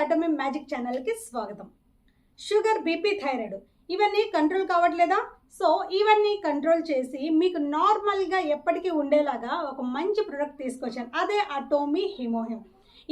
Atomy magic ఛానల్కి స్వాగతం. Sugar BP thyroid ఇవన్నీ కంట్రోల్ కావట్లేదా? సో ఇవన్నీ కంట్రోల్ చేసి మీకు నార్మల్గా ఎప్పటికీ ఉండేలాగా ఒక మంచి ప్రొడక్ట్ తీసుకొచ్చాను. అదే అటోమీ హిమోహిమ్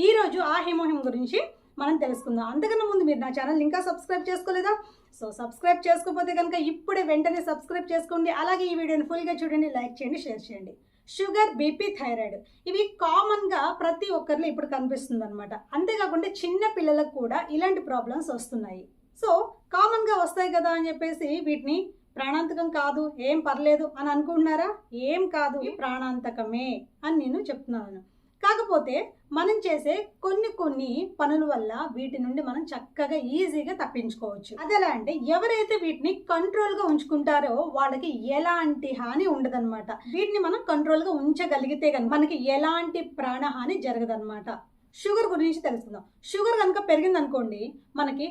ఈరోజు ఆ హిమోహిమ్ గురించి మనం తెలుసుకుందాం. అంతకన్నా ముందు మీరు నా ఛానల్ ఇంకా సబ్స్క్రైబ్ చేసుకోలేదా? సో సబ్స్క్రైబ్ చేసుకోకపోతే కనుక ఇప్పుడే వెంటనే సబ్స్క్రైబ్ చేసుకోండి. అలాగే ఈ వీడియోని ఫుల్గా చూడండి లైక్ చేయండి షేర్ చేయండి. Sugar BP thyroid. ఇవి కామన్గా ప్రతి ఒక్కరిలో ఇప్పుడు కనిపిస్తుంది అనమాట అంతేకాకుండా చిన్న పిల్లలకు కూడా ఇలాంటి ప్రాబ్లమ్స్ వస్తున్నాయి. సో కామన్గా వస్తాయి కదా అని చెప్పేసి వీటిని ప్రాణాంతకం కాదు ఏం పర్లేదు అని అనుకుంటున్నారా? ఏం కాదు ప్రాణాంతకమే అని నేను చెప్తున్నాను. కాకపోతే మనం చేసే కొన్ని కొన్ని పనుల వల్ల వీటి నుండి మనం చక్కగా ఈజీగా తప్పించుకోవచ్చు. అది ఎలా అంటే ఎవరైతే వీటిని కంట్రోల్గా ఉంచుకుంటారో వాళ్ళకి ఎలాంటి హాని ఉండదన్నమాట. వీటిని మనం కంట్రోల్గా ఉంచగలిగితే కనుక మనకి ఎలాంటి ప్రాణహాని జరగదన్నమాట. షుగర్ గురించి తెలుసుకుందాం. షుగర్ కనుక పెరిగిందనుకోండి మనకి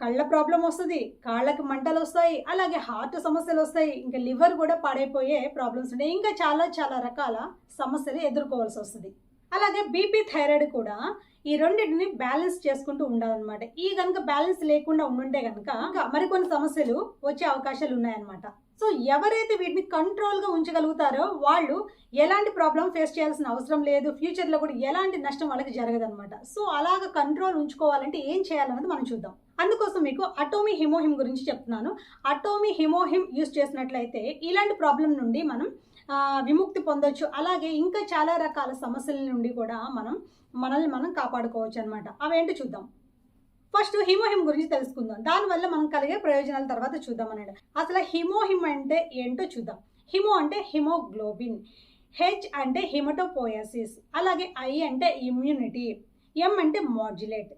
కళ్ళ ప్రాబ్లం వస్తుంది కాళ్ళకి మంటలు వస్తాయి అలాగే హార్ట్ సమస్యలు వస్తాయి ఇంకా లివర్ కూడా పాడైపోయే ప్రాబ్లమ్స్ ఉంటాయి ఇంకా చాలా చాలా రకాల సమస్యలు ఎదుర్కోవాల్సి వస్తుంది. అలాగే బీపీ థైరాయిడ్ కూడా ఈ రెండింటిని బ్యాలెన్స్ చేసుకుంటూ ఉండాలన్నమాట. ఈ కనుక బ్యాలెన్స్ లేకుండా ఉండుంటే కనుక మరికొన్ని సమస్యలు వచ్చే అవకాశాలు ఉన్నాయన్నమాట. సో ఎవరైతే వీటిని కంట్రోల్గా ఉంచగలుగుతారో వాళ్ళు ఎలాంటి ప్రాబ్లం ఫేస్ చేయాల్సిన అవసరం లేదు. ఫ్యూచర్లో కూడా ఎలాంటి నష్టం వాళ్ళకి జరగదన్నమాట. సో అలాగ కంట్రోల్ ఉంచుకోవాలంటే ఏం చేయాలన్నది మనం చూద్దాం. అందుకోసం మీకు అటోమీ హిమోహిమ్ గురించి చెప్తున్నాను. అటోమీ హిమోహిమ్ యూస్ చేసినట్లయితే ఇలాంటి ప్రాబ్లం నుండి మనం విముక్తి పొందొచ్చు. అలాగే ఇంకా చాలా రకాల సమస్యల నుండి కూడా మనం మనల్ని మనం కాపాడుకోవచ్చు అనమాట అవేంటో చూద్దాం. ఫస్ట్ హిమోహిమ్ గురించి తెలుసుకుందాం. దానివల్ల మనం కలిగే ప్రయోజనాల తర్వాత చూద్దాం అన్నాడు. అసలు హిమోహిమ్ అంటే ఏంటో చూద్దాం. హిమో అంటే హిమోగ్లోబిన్. హెచ్ అంటే హిమటోపోయాసిస్. అలాగే ఐ అంటే ఇమ్యూనిటీ. ఎం అంటే మాడ్యులేట్.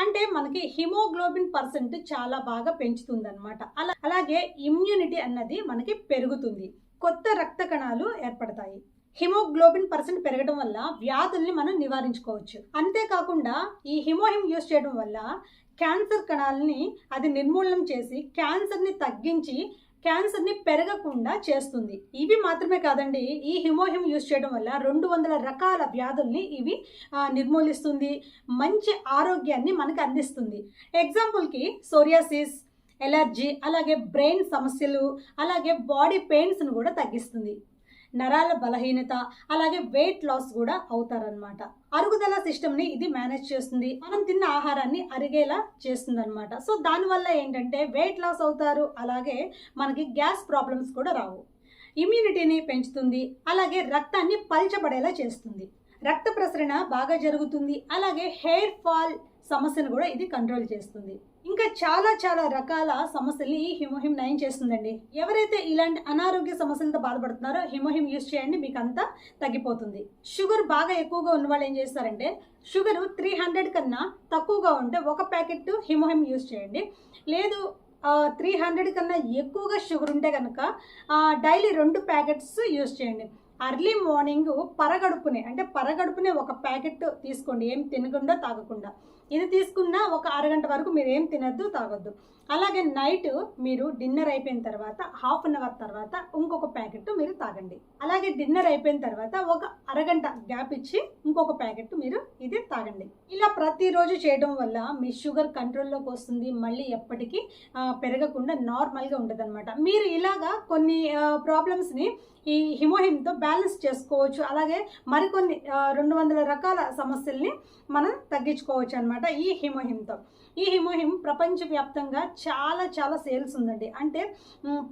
అంటే మనకి హిమోగ్లోబిన్ పర్సెంట్ చాలా బాగా పెంచుతుంది అనమాట అలా అలాగే ఇమ్యూనిటీ అన్నది మనకి పెరుగుతుంది. కొత్త రక్త కణాలు ఏర్పడతాయి. హిమోగ్లోబిన్ పర్సెంట్ పెరగడం వల్ల వ్యాధుల్ని మనం నివారించుకోవచ్చు. అంతేకాకుండా ఈ హిమోహిమ్ యూస్ చేయడం వల్ల క్యాన్సర్ కణాలని అది నిర్మూలనం చేసి క్యాన్సర్ని తగ్గించి క్యాన్సర్ని పెరగకుండా చేస్తుంది. ఇవి మాత్రమే కాదండి ఈ హిమోహిమ్ యూస్ చేయడం వల్ల రెండు వందల రకాల వ్యాధుల్ని ఇవి నిర్మూలిస్తుంది. మంచి ఆరోగ్యాన్ని మనకు అందిస్తుంది. ఎగ్జాంపుల్కి సోరియాసిస్ ఎలర్జీ అలాగే బ్రెయిన్ సమస్యలు అలాగే బాడీ పెయిన్స్ను కూడా తగ్గిస్తుంది. నరాల బలహీనత అలాగే వెయిట్ లాస్ కూడా అవుతారనమాట అరుగుదల సిస్టమ్ని ఇది మేనేజ్ చేస్తుంది. మనం తిన్న ఆహారాన్ని అరిగేలా చేస్తుంది అనమాట సో దానివల్ల ఏంటంటే వెయిట్ లాస్ అవుతారు అలాగే మనకి గ్యాస్ ప్రాబ్లమ్స్ కూడా రావు. ఇమ్యూనిటీని పెంచుతుంది అలాగే రక్తాన్ని పల్చబడేలా చేస్తుంది. రక్త ప్రసరణ బాగా జరుగుతుంది అలాగే హెయిర్ ఫాల్ సమస్యను కూడా ఇది కంట్రోల్ చేస్తుంది. ఇంకా చాలా చాలా రకాల సమస్యల్ని ఈ హిమోహిమ్ నయం చేస్తుందండి. ఎవరైతే ఇలాంటి అనారోగ్య సమస్యలతో బాధపడుతున్నారో హిమోహిమ్ యూస్ చేయండి మీకు అంతా తగ్గిపోతుంది. షుగర్ బాగా ఎక్కువగా ఉన్న వాళ్ళు ఏం చేస్తారంటే షుగర్ త్రీ హండ్రెడ్ కన్నా తక్కువగా ఉంటే ఒక ప్యాకెట్ హిమోహిమ్ యూస్ చేయండి. లేదు త్రీ హండ్రెడ్ కన్నా ఎక్కువగా షుగర్ ఉంటే కనుక డైలీ రెండు ప్యాకెట్స్ యూస్ చేయండి. అర్లీ మార్నింగ్ పరగడుపునే అంటే పరగడుపునే ఒక ప్యాకెట్ తీసుకోండి ఏం తినకుండా తాగకుండా. ఇది తీసుకున్న ఒక అరగంట వరకు మీరు ఏం తినద్దు తాగొద్దు. అలాగే నైట్ మీరు డిన్నర్ అయిపోయిన తర్వాత హాఫ్ అన్ అవర్ తర్వాత ఇంకొక ప్యాకెట్ మీరు తాగండి. అలాగే డిన్నర్ అయిపోయిన తర్వాత ఒక అరగంట గ్యాప్ ఇచ్చి ఇంకొక ప్యాకెట్ మీరు ఇది తాగండి. ఇలా ప్రతిరోజు చేయడం వల్ల మీ షుగర్ కంట్రోల్లోకి వస్తుంది మళ్ళీ ఎప్పటికీ పెరగకుండా నార్మల్గా ఉంటుంది అనమాట మీరు ఇలాగా కొన్ని ప్రాబ్లమ్స్ని ఈ హిమోహిమ్తో బ్యాలెన్స్ చేసుకోవచ్చు. అలాగే మరికొన్ని రెండు వందల రకాల సమస్యల్ని మనం తగ్గించుకోవచ్చు అనమాట ఈ హిమోహిమ్తో ఈ హిమోహిమ్ ప్రపంచవ్యాప్తంగా చాలా చాలా సేల్స్ ఉందండి. అంటే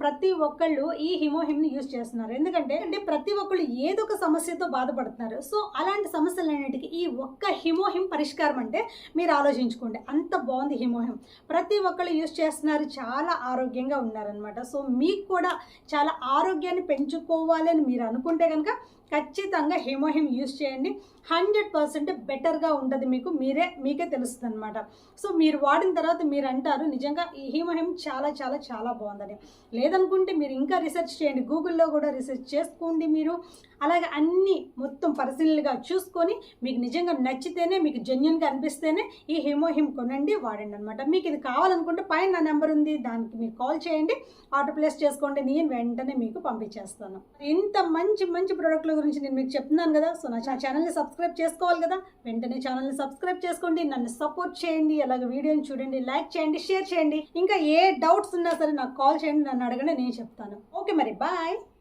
ప్రతి ఒక్కళ్ళు ఈ హిమోహిమ్ని యూజ్ చేస్తున్నారు. ఎందుకంటే అంటే ప్రతి ఒక్కళ్ళు ఏదో ఒక సమస్యతో బాధపడుతున్నారు. సో అలాంటి సమస్యలన్నిటికీ ఈ ఒక్క హిమోహిమ్ పరిష్కారం అంటే మీరు ఆలోచించుకోండి. అంత బాగుంది హిమోహిమ్ ప్రతి ఒక్కళ్ళు యూజ్ చేస్తున్నారు చాలా ఆరోగ్యంగా ఉన్నారనమాట సో మీకు కూడా చాలా ఆరోగ్యాన్ని పెంచుకోవాలని మీరు అనుకుంటే కనుక ఖచ్చితంగా హిమోహిమ్ యూస్ చేయండి. హండ్రెడ్ పర్సెంట్ బెటర్గా ఉంటుంది మీకు మీరే మీకే తెలుస్తుంది అనమాట సో మీరు వాడిన తర్వాత మీరు అంటారు నిజంగా ఈ హిమోహిమ్ చాలా చాలా చాలా బాగుందని. లేదనుకుంటే మీరు ఇంకా రీసెర్చ్ చేయండి గూగుల్లో కూడా రీసెర్చ్ చేసుకోండి మీరు. అలాగే అన్నీ మొత్తం పరిశీలనగా చూసుకొని మీకు నిజంగా నచ్చితేనే మీకు జెన్యున్గా అనిపిస్తేనే ఈ హిమోహిమ్ కొనండి వాడండి అనమాట మీకు ఇది కావాలనుకుంటే పైన నా నెంబర్ ఉంది దానికి మీరు కాల్ చేయండి ఆర్డర్ ప్లేస్ చేసుకోండి నేను వెంటనే మీకు పంపించేస్తాను. ఇంత మంచి మంచి ప్రోడక్ట్ల గురించి నేను మీకు చెప్తున్నాను కదా సో నా ఛానల్ని సబ్స్క్రైబ్ చేసుకోవాలి కదా? వెంటనే ఛానల్ని సబ్స్క్రైబ్ చేసుకోండి నన్ను సపోర్ట్ చేయండి అలాగే వీడియోని చూడండి లైక్ చేయండి షేర్ చేయండి. ఇంకా ఏ డౌట్స్ ఉన్నా సరే నాకు కాల్ చేయండి నన్ను అడగండి నేను చెప్తాను. ఓకే మరి బాయ్